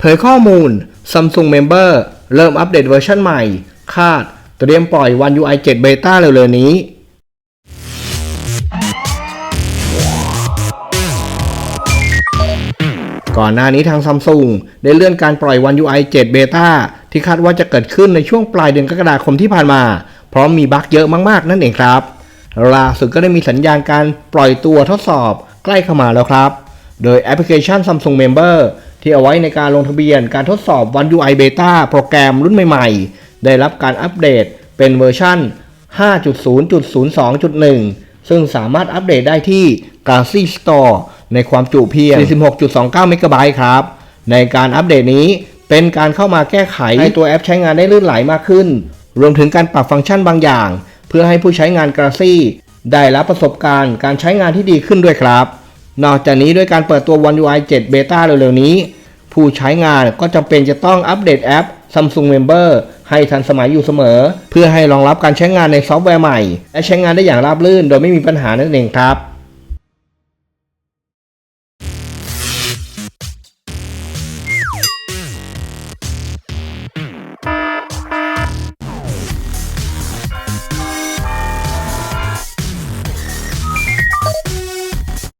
เผยข้อมูล Samsung Member เริ่มอัปเดตเวอร์ชันใหม่ คาดเตรียมปล่อย One UI 7 Beta เร็วๆนี้ ก่อนหน้านี้ทางซัมซุงได้เลื่อนการปล่อย One UI 7 Beta ที่คาดว่าจะเกิดขึ้นในช่วงปลายเดือนกรกฎาคมที่ผ่านมา เพราะมีบั๊กเยอะมากๆ นั่นเองครับล่าสุดก็ได้มีสัญญาณการปล่อยตัวทดสอบใกล้เข้ามาแล้วครับ โดยแอปพลิเคชัน Samsung Member ที่เอาไว้ในการลงทะเบียนการทดสอบ One UI Beta โปรแกรมรุ่นใหม่ๆ ได้รับการอัปเดตเป็นเวอร์ชัน5.0.02.1 ซึ่งสามารถอัปเดตได้ที่ Galaxy Store ในความจุเพียง 46.29 เมกะไบต์ครับ ในการอัปเดตนี้เป็นการเข้ามาแก้ไข ให้ตัวแอปใช้งานได้ลื่นไหลมากขึ้น รวมถึงการปรับฟังก์ชันบางอย่าง เพื่อให้ผู้ใช้งาน Galaxy ได้รับประสบการณ์การใช้งานที่ดีขึ้นด้วยครับ นอกจากนี้ด้วยการเปิดตัว One UI 7 Beta เร็วๆนี้ ผู้ใช้งานก็จำเป็นจะต้องอัปเดตแอป Samsung Member ให้ทันสมัยอยู่เสมอ เพื่อให้รองรับการใช้งานในซอฟต์แวร์ใหม่ และใช้งานได้อย่างราบรื่นโดยไม่มีปัญหานั่นเองครับ